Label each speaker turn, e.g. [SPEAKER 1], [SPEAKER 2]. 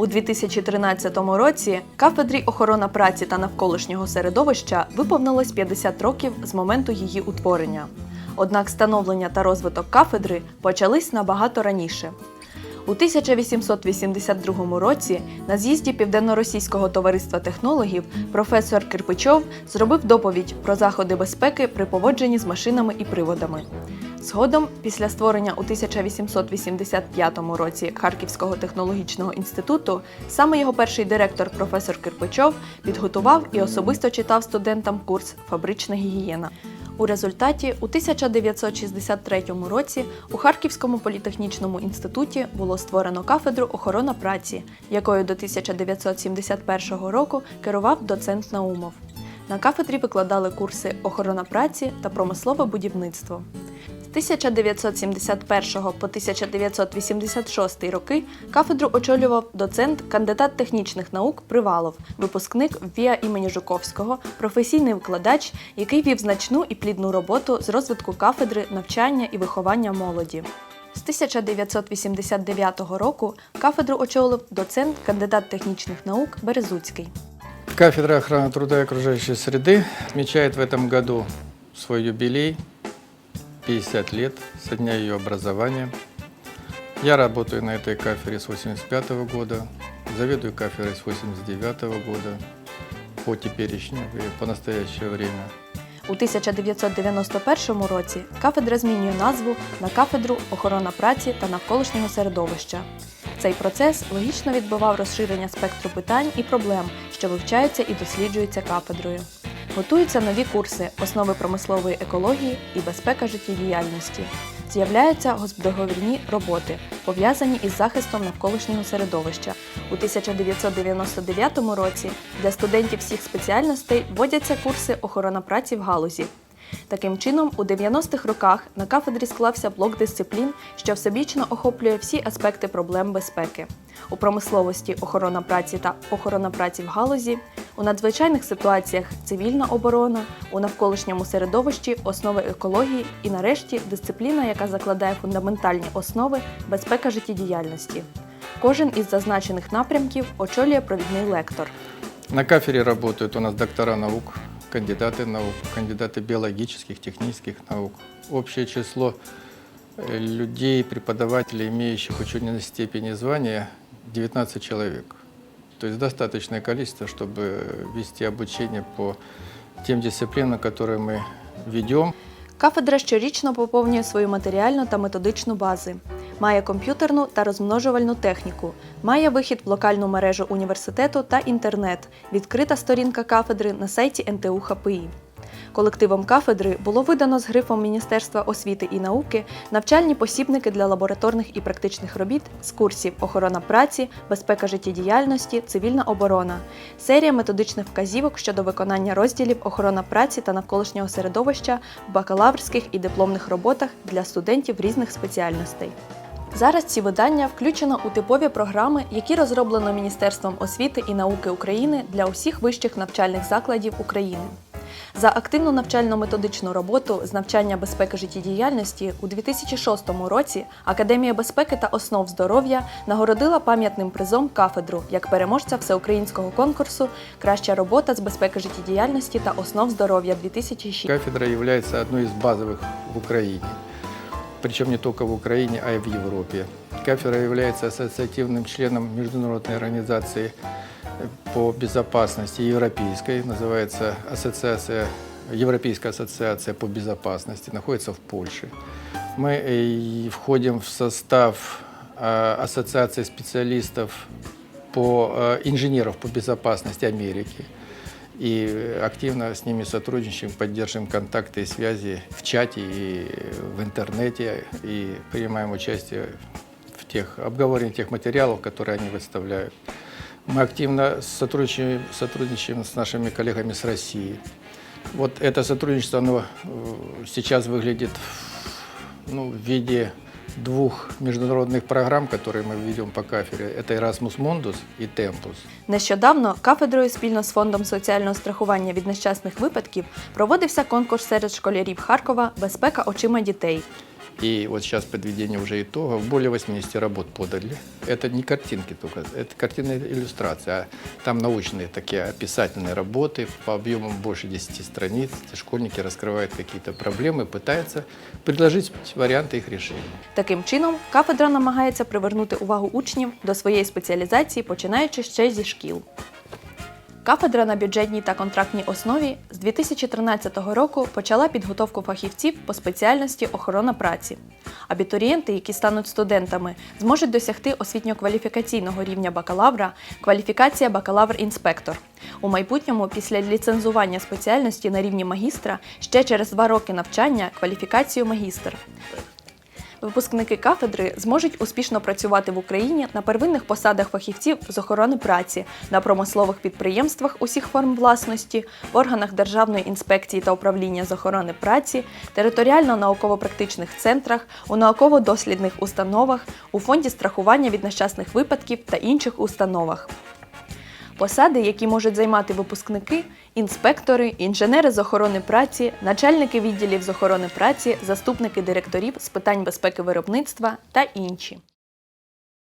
[SPEAKER 1] У 2013 році кафедрі охорона праці та навколишнього середовища виповнилось 50 років з моменту її утворення. Однак становлення та розвиток кафедри почались набагато раніше. У 1882 році на з'їзді Південно-Російського товариства технологів професор Кирпичов зробив доповідь про заходи безпеки при поводженні з машинами і приводами. Згодом, після створення у 1885 році Харківського технологічного інституту, саме його перший директор, професор Кирпичов, підготував і особисто читав студентам курс Фабрична гігієна. У результаті у 1963 році у Харківському політехнічному інституті було створено кафедру охорона праці, якою до 1971 року керував доцент Наумов. На кафедрі викладали курси охорона праці та промислове будівництво. З 1971 по 1986 роки кафедру очолював доцент, кандидат технічних наук Привалов, випускник ВІА імені Жуковського, професійний викладач, який вів значну і плідну роботу з розвитку кафедри навчання і виховання молоді. З 1989 року кафедру очолив доцент, кандидат технічних наук Березуцький.
[SPEAKER 2] Кафедра охраны труда и окружающей среды отмечает в этом году свой юбилей, 50 лет со дня ее образования. Я работаю на этой кафедре с 85 года, заведую кафедрой с 89 года по теперешнее и по настоящее время.
[SPEAKER 1] У 1991 році кафедра змінює назву на кафедру охорона праці та навколишнього середовища. Цей процес логічно відбивав розширення спектру питань і проблем, що вивчаються і досліджуються кафедрою. Готуються нові курси основи промислової екології і безпека життєдіяльності. З'являються госпдоговірні роботи, пов'язані із захистом навколишнього середовища. У 1999 році для студентів всіх спеціальностей вводяться курси охорона праці в галузі. Таким чином, у 90-х роках на кафедрі склався блок дисциплін, що всебічно охоплює всі аспекти проблем безпеки. У промисловості охорона праці та охорона праці в галузі, у надзвичайних ситуаціях цивільна оборона, у навколишньому середовищі основи екології і, нарешті, дисципліна, яка закладає фундаментальні основи безпека життєдіяльності. Кожен із зазначених напрямків очолює провідний лектор.
[SPEAKER 2] На кафедре работают у нас доктора наук, кандидаты наук, кандидаты биологических, технических наук. Общее число э, людей, преподавателей, имеющих учебные степени и звания, 19 человек. То есть достаточное количество, чтобы вести обучение по тем дисциплинам, которые мы ведем.
[SPEAKER 1] Кафедра щорічно поповнює свою матеріальну та методичну бази, має комп'ютерну та розмножувальну техніку, має вихід в локальну мережу університету та інтернет, відкрита сторінка кафедри на сайті НТУ ХПІ. Колективом кафедри було видано з грифом Міністерства освіти і науки навчальні посібники для лабораторних і практичних робіт з курсів охорона праці, безпека життєдіяльності, цивільна оборона, серія методичних вказівок щодо виконання розділів охорона праці та навколишнього середовища в бакалаврських і дипломних роботах для студентів різних спеціальностей. Зараз ці видання включено у типові програми, які розроблено Міністерством освіти і науки України для усіх вищих навчальних закладів України. За активну навчально-методичну роботу з навчання безпеки життєдіяльності у 2006 році Академія безпеки та основ здоров'я нагородила пам'ятним призом кафедру як переможця всеукраїнського конкурсу Краща робота з безпеки життєдіяльності та основ здоров'я 2006.
[SPEAKER 2] Кафедра является одной из базовых в Украине. Причем не только в Украине, а и в Европе. Кафедра является ассоциативным членом международной организации по безопасности европейской, называется ассоциация, Европейская ассоциация по безопасности, находится в Польше. Мы э, входим в состав э, ассоциации специалистов по э, инженеров по безопасности Америки. И активно с ними сотрудничаем, поддерживаем контакты и связи в чате и в интернете и принимаем участие тех обговорении тех материалов, которые они выставляют. Мы активно сотрудничаем, сотрудничаем с нашими коллегами с России. Вот это сотрудничество, оно э, сейчас выглядит ну, в виде двух международных программ, которые мы ведем по кафедре. Это Erasmus Mundus и Tempus.
[SPEAKER 1] Нещодавно кафедрою спільно з фондом соціального страхування від нещасних випадків проводився конкурс серед школярів Харкова Безпека очима дітей.
[SPEAKER 2] И вот сейчас подведение уже итогов. Более 80 работ подали. Это не картинки только, это картинная иллюстрация. А там научные такие описательные работы по объемам больше 10 страниц. Школьники раскрывают какие-то проблемы, пытаются предложить варианты их решения.
[SPEAKER 1] Таким чином, кафедра намагається привернути увагу учнів до своєї спеціалізації, починаючи ще зі шкіл. Кафедра на бюджетній та контрактній основі з 2013 року почала підготовку фахівців по спеціальності охорона праці. Абітурієнти, які стануть студентами, зможуть досягти освітньо-кваліфікаційного рівня бакалавра, кваліфікація бакалавр-інспектор. У майбутньому, після ліцензування спеціальності на рівні магістра, ще через два роки навчання кваліфікацію магістр. Випускники кафедри зможуть успішно працювати в Україні на первинних посадах фахівців з охорони праці, на промислових підприємствах усіх форм власності, в органах Державної інспекції та управління з охорони праці, територіально-науково-практичних центрах, у науково-дослідних установах, у фонді страхування від нещасних випадків та інших установах. Посади, які можуть займати випускники, інспектори, інженери з охорони праці, начальники відділів з охорони праці, заступники директорів з питань безпеки виробництва та інші.